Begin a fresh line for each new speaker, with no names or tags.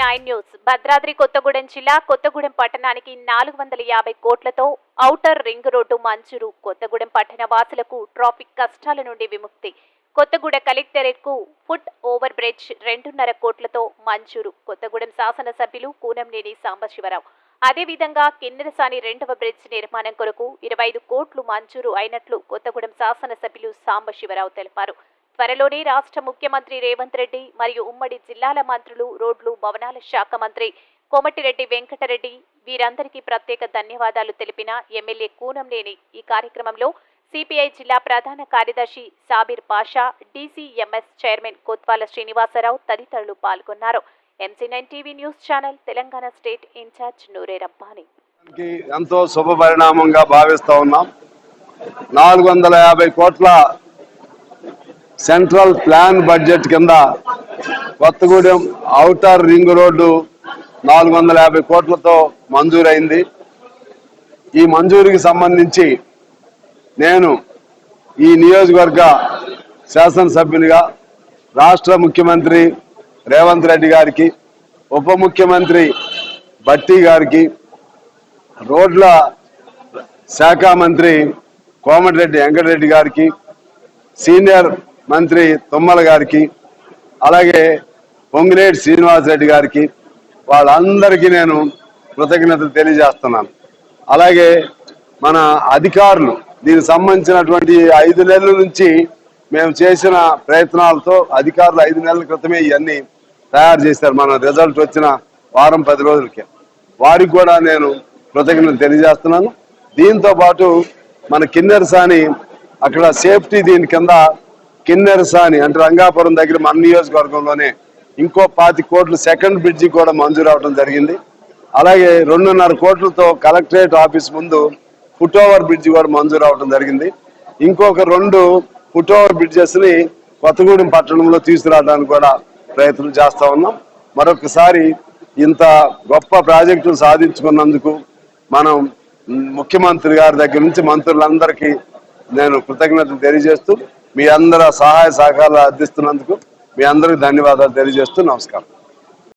Nine news. Bhadradri Kothagudem జిల్లా కొత్తగూడెం పట్టణానికి నాలుగు వందల యాభై కోట్లతో ఔటర్ రింగ్ రోడ్డు మంజూరు. కొత్తగూడెం పట్టణ వాసులకు ట్రాఫిక్ కష్టాల నుండి విముక్తి. కొత్తగూడ కలెక్టరేట్కు ఫుట్ ఓవర్ బ్రిడ్జ్ రెండున్నర కోట్లతో మంజూరు. కొత్తగూడెం శాసనసభ్యులు కూనంనేని సాంబశివరావు. అదేవిధంగా కిన్నెరసాని రెండవ బ్రిడ్జ్ నిర్మాణం కొరకు ఇరవై ఐదు కోట్లు మంజూరు అయినట్లు కొత్తగూడెం శాసనసభ్యులు సాంబశివరావు తెలిపారు. త్వరలోనే రాష్ట్ర ముఖ్యమంత్రి రేవంత్ రెడ్డి మరియు ఉమ్మడి జిల్లాల మంత్రులు రోడ్లు భవనాల శాఖ మంత్రి కోమటిరెడ్డి వెంకటరెడ్డి వీరందరికీ ప్రత్యేక ధన్యవాదాలు తెలిపిన ఎమ్మెల్యే కూనంనేని. ఈ కార్యక్రమంలో సిపిఐ జిల్లా ప్రధాన కార్యదర్శి సాబిర్ పాషా డీసీఎంఎస్ చైర్మన్ కొత్వాల శ్రీనివాసరావు తదితరులు పాల్గొన్నారు. MC nine TV news channel Telangana state incharge Noore Rabbani.
ఎంతో శుభ పరిణామంగా భావిస్తా ఉన్నాం. నాలుగు వందల యాభై కోట్ల సెంట్రల్ ప్లాన్ బడ్జెట్ కింద కొత్తగూడెం ఔటర్ రింగ్ రోడ్డు నాలుగు వందల యాభై కోట్లతో మంజూరైంది. ఈ మంజూరికి సంబంధించి నేను ఈ నియోజకవర్గ శాసనసభ్యునిగా రాష్ట్ర ముఖ్యమంత్రి రేవంత్ రెడ్డి గారికి ఉప ముఖ్యమంత్రి భట్టి గారికి రోడ్ల శాఖ మంత్రి కోమటిరెడ్డి వెంకటరెడ్డి గారికి సీనియర్ మంత్రి తుమ్మల గారికి అలాగే పొంగినేటి శ్రీనివాసరెడ్డి గారికి వాళ్ళందరికీ నేను కృతజ్ఞతలు తెలియజేస్తున్నాను. అలాగే మన అధికారులు దీనికి సంబంధించినటువంటి ఐదు నెలల నుంచి మేము చేసిన ప్రయత్నాలతో అధికారులు ఐదు నెలల క్రితమే ఇవన్నీ తయారు చేశారు. మన రిజల్ట్ వచ్చిన వారం పది రోజులకే. వారికి కూడా నేను కృతజ్ఞతలు తెలియజేస్తున్నాను. దీంతో పాటు మన కిన్నెరసాని అక్కడ సేఫ్టీ దీని కింద కిన్నెరసాని అంటే రంగాపురం దగ్గర మన నియోజకవర్గంలోనే ఇంకో పాతి కోట్లు సెకండ్ బ్రిడ్జి కూడా మంజూరు అవడం జరిగింది. అలాగే రెండున్నర కోట్లతో కలెక్టరేట్ ఆఫీస్ ముందు ఫుట్ ఓవర్ బ్రిడ్జి కూడా మంజూరు అవడం జరిగింది. ఇంకొక రెండు ఫుట్ ఓవర్ బ్రిడ్జెస్ని కొత్తగూడెం పట్టణంలో తీసుకురావడానికి కూడా ప్రయత్నం చేస్తా ఉన్నాం. మరొకసారి ఇంత గొప్ప ప్రాజెక్టులు సాధించుకున్నందుకు మనం ముఖ్యమంత్రి గారి దగ్గర నుంచి మంత్రులందరికీ నేను కృతజ్ఞతలు తెలియజేస్తూ మీ అందరూ సహాయ సహకారాలు అందిస్తున్నందుకు మీ అందరికి ధన్యవాదాలు తెలియజేస్తూ నమస్కారం.